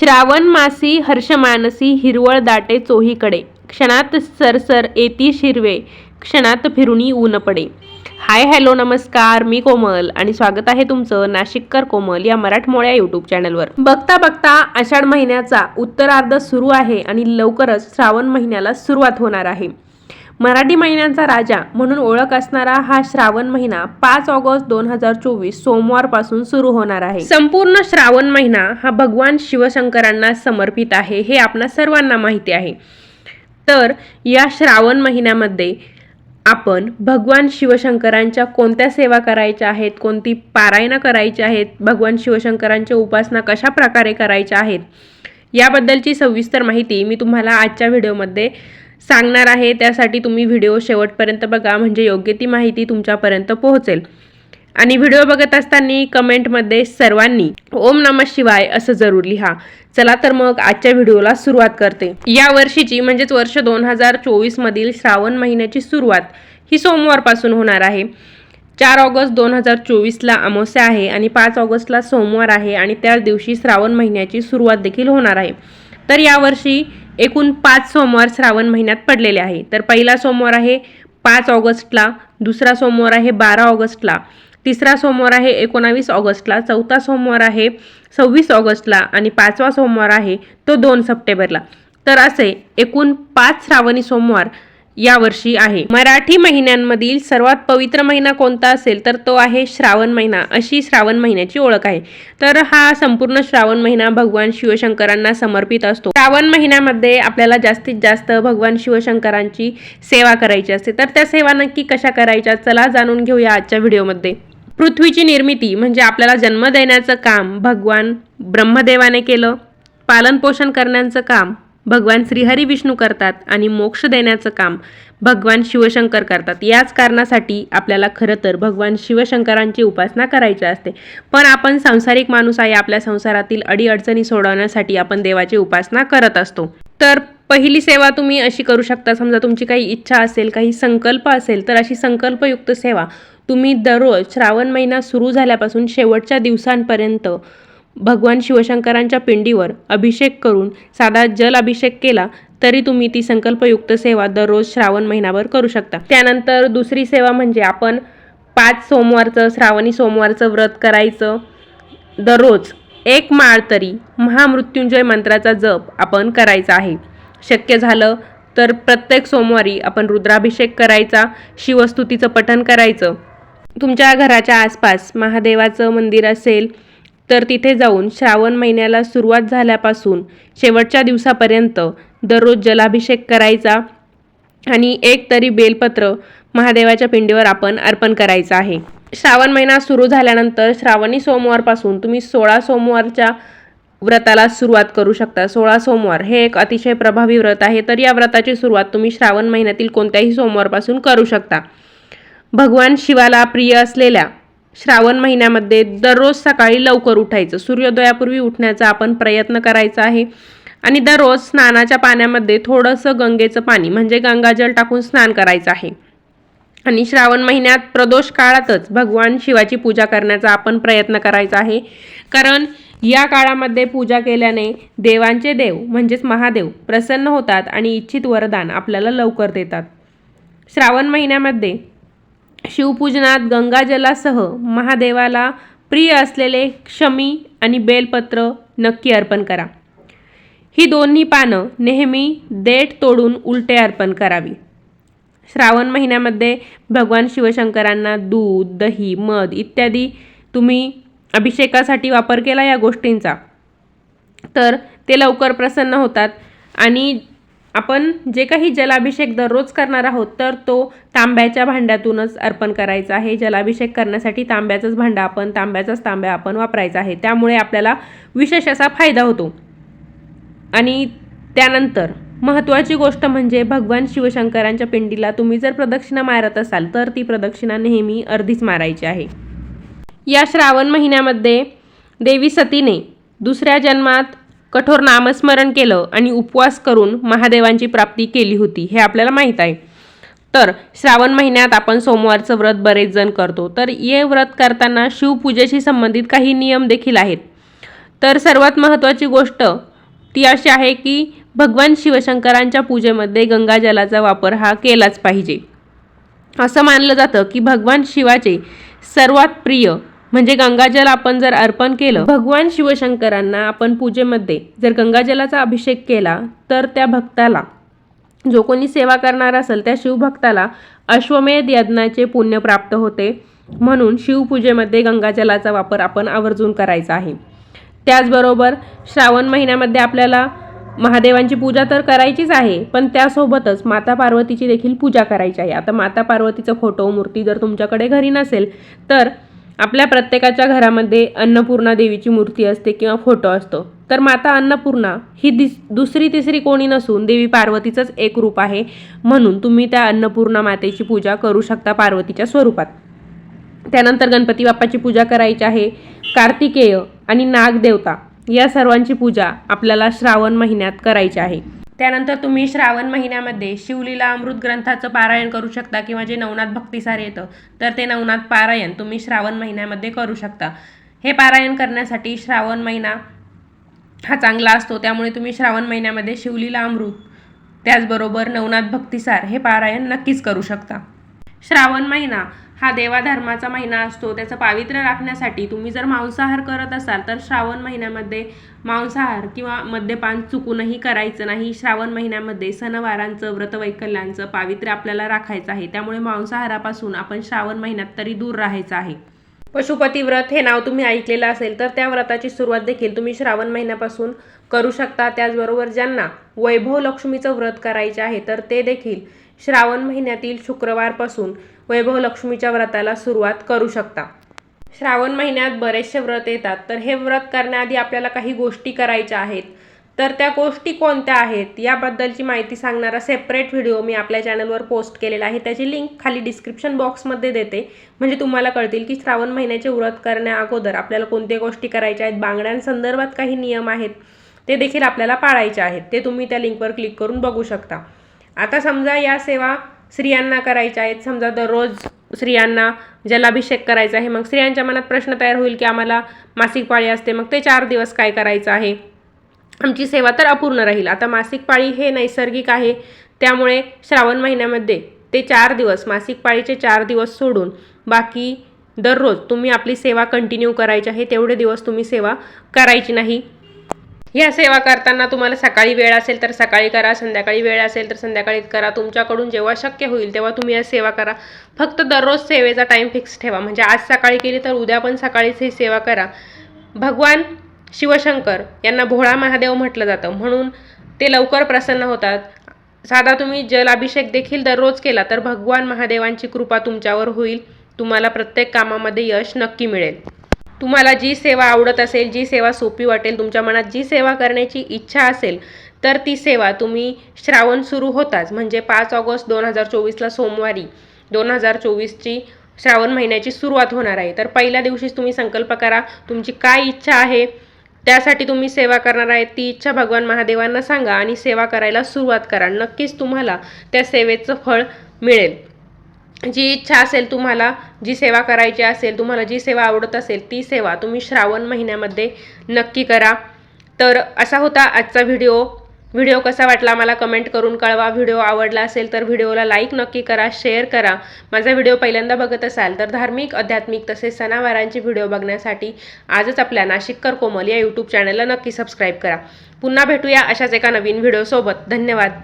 श्रावण मासी हर्षमानसी हिरवळ दाटे चोहीकडे. क्षणात सरसर येती शिरवे क्षणात फिरुणी ऊन पडे. हाय हॅलो नमस्कार मी कोमल आणि स्वागत आहे तुमचं नाशिककर कोमल या मराठमोळ्या यूट्यूब चॅनलवर. बघता बघता आषाढ महिन्याचा उत्तरार्ध सुरू आहे आणि लवकरच श्रावण महिन्याला सुरुवात होणार आहे. मराठी महिन्यांचा राजा म्हणून ओळख असणारा हा श्रावण महिना पाच ऑगस्ट दोन हजार चोवीस सोमवारपासून सुरू होणार आहे. संपूर्ण श्रावण महिना हा भगवान शिवशंकरांना समर्पित आहे हे आपणा सर्वांना माहिती आहे. तर या श्रावण महिन्यामध्ये आपण भगवान शिवशंकरांच्या कोणत्या सेवा करायच्या आहेत कोणती पारायणं करायची आहेत भगवान शिवशंकरांच्या उपासना कशा प्रकारे करायच्या आहेत याबद्दलची सविस्तर माहिती मी तुम्हाला आजच्या व्हिडिओमध्ये सांगणार आहे त्यासाठी तुम्ही व्हिडिओ शेवटपर्यंत बघा म्हणजे योग्य ती माहिती तुमच्यापर्यंत पोहोचेल. आणि व्हिडिओ बघत असताना कमेंटमध्ये सर्वांनी ओम नम शिवाय असं जरूर लिहा. चला तर मग आजच्या व्हिडिओला सुरुवात करते. या वर्षीची म्हणजेच वर्ष दोन हजार चोवीसमधील श्रावण महिन्याची सुरुवात ही सोमवारपासून होणार आहे. चार ऑगस्ट दोन हजार चोवीसला अमावस्या आहे आणि पाच ऑगस्टला सोमवार आहे आणि त्याच दिवशी श्रावण महिन्याची सुरुवात देखील होणार आहे. तर यावर्षी एकूण पाच सोमवार श्रावण महिन्यात पडलेले आहे. तर पहिला सोमवार आहे पाच ऑगस्टला दुसरा सोमवार आहे बारा ऑगस्टला तिसरा सोमवार आहे एकोणावीस ऑगस्टला चौथा सोमवार आहे सव्वीस ऑगस्टला आणि पाचवा सोमवार आहे तो दोन सप्टेंबरला. तर असे एकूण पाच श्रावणी सोमवार यावर्षी आहे. मराठी महिन्यांमधील सर्वात पवित्र महिना कोणता असेल तर तो आहे श्रावण महिना. अशी श्रावण महिन्याची ओळख आहे. तर हा संपूर्ण श्रावण महिना भगवान शिवशंकरांना समर्पित असतो. श्रावण महिन्यामध्ये आपल्याला जास्तीत जास्त भगवान शिवशंकरांची सेवा करायची असते. तर त्या सेवा नक्की कशा करायच्या चला जाणून घेऊया आजच्या व्हिडिओमध्ये. पृथ्वीची निर्मिती म्हणजे आपल्याला जन्म देण्याचं काम भगवान ब्रह्मदेवाने केलं. पालनपोषण करण्याचं काम भगवान श्रीहरी विष्णू करतात आणि मोक्ष देण्याचं काम भगवान शिवशंकर करतात. याच कारणासाठी आपल्याला खरं तर भगवान शिवशंकरांची उपासना करायची असते. पण आपण सांसारिक माणूस आहे आपल्या संसारातील अडीअडचणी सोडवण्यासाठी आपण देवाची उपासना करत असतो. तर पहिली सेवा तुम्ही अशी करू शकता समजा तुमची काही इच्छा असेल काही संकल्प असेल तर अशी संकल्पयुक्त सेवा तुम्ही दररोज श्रावण महिना सुरू झाल्यापासून शेवटच्या दिवसांपर्यंत भगवान शिवशंकरांच्या पिंडीवर अभिषेक करून साधा जल अभिषेक केला तरी तुम्ही ती संकल्पयुक्त सेवा दररोज श्रावण महिनाभर करू शकता. त्यानंतर दुसरी सेवा म्हणजे आपण पाच सोमवारचं श्रावणी सोमवारचं व्रत करायचं. दररोज एक माळ तरी महामृत्युंजय मंत्राचा जप आपण करायचा आहे. शक्य झालं तर प्रत्येक सोमवारी आपण रुद्राभिषेक करायचा शिवस्तुतीचं पठण करायचं. तुमच्या घराच्या आसपास महादेवाचं मंदिर असेल तर तिथे जाऊन श्रावण महिन्याला सुरुवात झाल्यापासून शेवटच्या दिवसापर्यंत दररोज जलाभिषेक करायचा आणि एक तरी बेलपत्र महादेवाच्या पिंडीवर आपण अर्पण करायचं आहे. श्रावण महिना सुरू झाल्यानंतर श्रावणी सोमवारपासून तुम्ही सोळा सोमवारच्या व्रताला सुरुवात करू शकता. सोळा सोमवार हे एक अतिशय प्रभावी व्रत आहे. तर या व्रताची सुरुवात तुम्ही श्रावण महिन्यातील कोणत्याही सोमवारपासून करू शकता. भगवान शिवाला प्रिय असलेल्या श्रावण महिन्यामध्ये दररोज सकाळी लवकर उठायचं. सूर्योदयापूर्वी उठण्याचा आपण प्रयत्न करायचा आहे. आणि दररोज स्नानाच्या पाण्यामध्ये थोडंसं गंगेचं पाणी म्हणजे गंगाजल टाकून स्नान करायचं आहे. आणि श्रावण महिन्यात प्रदोष काळातच भगवान शिवाची पूजा करण्याचा आपण प्रयत्न करायचा आहे. कारण या काळामध्ये पूजा केल्याने देवांचे देव म्हणजेच महादेव प्रसन्न होतात आणि इच्छित वरदान आपल्याला लवकर देतात. श्रावण महिन्यामध्ये शिवपूजनात गंगाजलासह महादेवाला प्रिय असलेले क्षमी आणि बेलपत्र नक्की अर्पण करा. ही दोन्ही पानं नेहमी देठ तोडून उलटे अर्पण करावी. श्रावण महिन्यामध्ये भगवान शिवशंकरांना दूध दही मध इत्यादी तुम्ही अभिषेकासाठी वापर केला या गोष्टींचा. तर ते लवकर प्रसन्न होतात आणि आपण जे काही जलाभिषेक दररोज करणार आहोत तर तो तांब्याच्या भांड्यातूनच अर्पण करायचा आहे. जलाभिषेक करण्यासाठी तांब्याचंच भांडं आपण तांब्याचाच तांब्या आपण वापरायचा आहे. त्यामुळे आपल्याला विशेष असा फायदा होतो. आणि त्यानंतर महत्त्वाची गोष्ट म्हणजे भगवान शिवशंकरांच्या पिंडीला तुम्ही जर प्रदक्षिणा मारत असाल तर ती प्रदक्षिणा नेहमी अर्धीच मारायची आहे. या श्रावण महिन्यामध्ये देवी सतीने दुसऱ्या जन्मात कठोर नामस्मरण केलं आणि उपवास करून महादेवांची प्राप्ती केली होती हे आपल्याला माहीत आहे. तर श्रावण महिन्यात आपण सोमवारचं व्रत बरेच जण करतो. तर हे व्रत करताना शिवपूजेशी संबंधित काही नियम देखील आहेत. तर सर्वात महत्त्वाची गोष्ट ती अशी आहे की भगवान शिवशंकरांच्या पूजेमध्ये गंगाजलाचा वापर हा केलाच पाहिजे. असं मानलं जातं की भगवान शिवाचे सर्वात प्रिय म्हणजे गंगाजल आपण जर अर्पण केलं भगवान शिवशंकरांना आपण पूजेमध्ये जर गंगाजलाचा अभिषेक केला तर त्या भक्ताला जो कोणी सेवा करणार असेल त्या शिवभक्ताला अश्वमेध यज्ञाचे पुण्य प्राप्त होते. म्हणून शिवपूजेमध्ये गंगाजलाचा वापर आपण आवर्जून करायचा आहे. त्याचबरोबर श्रावण महिन्यामध्ये आपल्याला महादेवांची पूजा तर करायचीच आहे पण त्यासोबतच माता पार्वतीची देखील पूजा करायची आहे. आता माता पार्वतीचं फोटो मूर्ती जर तुमच्याकडे घरी नसेल तर आपल्या प्रत्येकाच्या घरामध्ये अन्नपूर्णा देवीची मूर्ती असते किंवा फोटो असतो. तर माता अन्नपूर्णा ही दिस दुसरी तिसरी कोणी नसून देवी पार्वतीचंच एक रूप आहे. म्हणून तुम्ही त्या अन्नपूर्णा मातेची पूजा करू शकता पार्वतीच्या स्वरूपात. त्यानंतर गणपती बाप्पाची पूजा करायची आहे. कार्तिकेय आणि नागदेवता या सर्वांची पूजा आपल्याला श्रावण महिन्यात करायची आहे. त्यानंतर तुम्ही श्रावण महिन्यामध्ये शिवलीला अमृत ग्रंथाचं पारायण करू शकता किंवा जे नवनाथ भक्तिसार येतं तर ते नवनाथ पारायण तुम्ही श्रावण महिन्यामध्ये करू शकता. हे पारायण करण्यासाठी श्रावण महिना हा चांगला असतो त्यामुळे तुम्ही श्रावण महिन्यामध्ये शिवलीला अमृत त्याचबरोबर नवनाथ भक्तिसार हे पारायण नक्कीच करू शकता. श्रावण महिना हा देवाधर्माचा महिना असतो. त्याचं पावित्र्य राखण्यासाठी तुम्ही जर मांसाहार करत असाल तर श्रावण महिन्यामध्ये मांसाहार किंवा मद्यपान चुकूनही करायचं नाही. श्रावण महिन्यामध्ये सणवारांचं व्रतवैकल्यांचं पावित्र्य आपल्याला राखायचं आहे. त्यामुळे मांसाहारापासून आपण श्रावण महिन्यात तरी दूर राहायचं आहे. पशुपती व्रत हे नाव तुम्ही ऐकलेलं असेल तर त्या व्रताची सुरुवात देखील तुम्ही श्रावण महिन्यापासून करू शकता. त्याचबरोबर ज्यांना वैभव लक्ष्मीचं व्रत करायचे आहे तर ते देखील श्रावण महिन्यातील शुक्रवारपासून वैभव लक्ष्मीच्या व्रताला सुरुवात करू शकता. श्रावण महिन्यात बरेचसे व्रत येतात तर हे व्रत करण्याआधी आपल्याला काही गोष्टी करायच्या आहेत. तर त्या गोष्टी कोणत्या आहेत याबद्दलची माहिती सांगणारा सेपरेट व्हिडिओ मी आपल्या चॅनलवर पोस्ट केलेला आहे. त्याची लिंक खाली डिस्क्रिप्शन बॉक्समध्ये देते. म्हणजे तुम्हाला कळतील की श्रावण महिन्याचे व्रत करण्या अगोदर आपल्याला कोणत्या गोष्टी करायच्या आहेत बांगड्यांसंदर्भात काही नियम आहेत ते देखील आपल्याला पाळायचे आहेत. ते तुम्ही त्या लिंकवर क्लिक करून बघू शकता. आता समजा या सेवा स्त्रियांना करायच्या आहेत. समजा दररोज स्त्रियांना जलाभिषेक करायचा आहे. मग स्त्रियांच्या मनात प्रश्न तयार होईल की आम्हाला मासिक पाळी असते. मग ते चार दिवस काय करायचं आहे? आमची सेवा तर अपूर्ण राहील. आता मासिक पाळी हे नैसर्गिक आहे. त्यामुळे श्रावण महिन्यामध्ये ते चार दिवस मासिक पाळीचे चार दिवस सोडून बाकी दररोज तुम्ही आपली सेवा कंटिन्यू करायची आहे. तेवढे दिवस तुम्ही सेवा करायची नाही. ह्या सेवा करताना तुम्हाला सकाळी वेळ असेल तर सकाळी करा संध्याकाळी वेळ असेल तर संध्याकाळी करा. तुमच्याकडून जेव्हा शक्य होईल तेव्हा तुम्ही या सेवा करा. फक्त दररोज सेवेचा टाईम फिक्स ठेवा. म्हणजे आज सकाळी केली तर उद्या पण सकाळीच ही सेवा करा. भगवान शिवशंकर यांना भोळा महादेव म्हटलं जातं. म्हणून ते लवकर प्रसन्न होतात. साधा तुम्ही जलाभिषेक देखील दररोज केला तर भगवान महादेवांची कृपा तुमच्यावर होईल. तुम्हाला प्रत्येक कामामध्ये यश नक्की मिळेल. तुम्हाला जी सेवा आवडत असेल जी सेवा सोपी वाटेल तुमच्या मनात जी सेवा करण्याची इच्छा असेल तर ती सेवा तुम्ही श्रावण सुरू होताच. म्हणजे पाच ऑगस्ट दोन हजार चोवीसला सोमवारी दोन हजार चोवीसची श्रावण महिन्याची सुरुवात होणार आहे. तर पहिल्या दिवशीच तुम्ही संकल्प करा तुमची काय इच्छा आहे त्यासाठी तुम्ही सेवा करणार आहे ती इच्छा भगवान महादेवांना सांगा आणि सेवा करायला सुरुवात करा. नक्कीच तुम्हाला त्या सेवेचं फळ मिळेल. जी इच्छा असेल तुम्हाला जी सेवा करायची असेल तुम्हाला जी सेवा आवडत असेल ती सेवा तुम्ही श्रावण महिन्यामध्ये नक्की करा. तर असा होता आजचा व्हिडिओ. व्हिडिओ कसा वाटला मला कमेंट करून कळवा. व्हिडिओ आवडला असेल तर व्हिडिओला लाईक नक्की करा शेअर करा. माझा व्हिडिओ पहिल्यांदा बघत असाल तर धार्मिक आध्यात्मिक तसेच सणावारांचे व्हिडिओ बघण्यासाठी आजच आपल्या नाशिककर कोमल या यूट्यूब चॅनलला नक्की सबस्क्राईब करा. पुन्हा भेटूया अशाच एका नवीन व्हिडिओसोबत. धन्यवाद.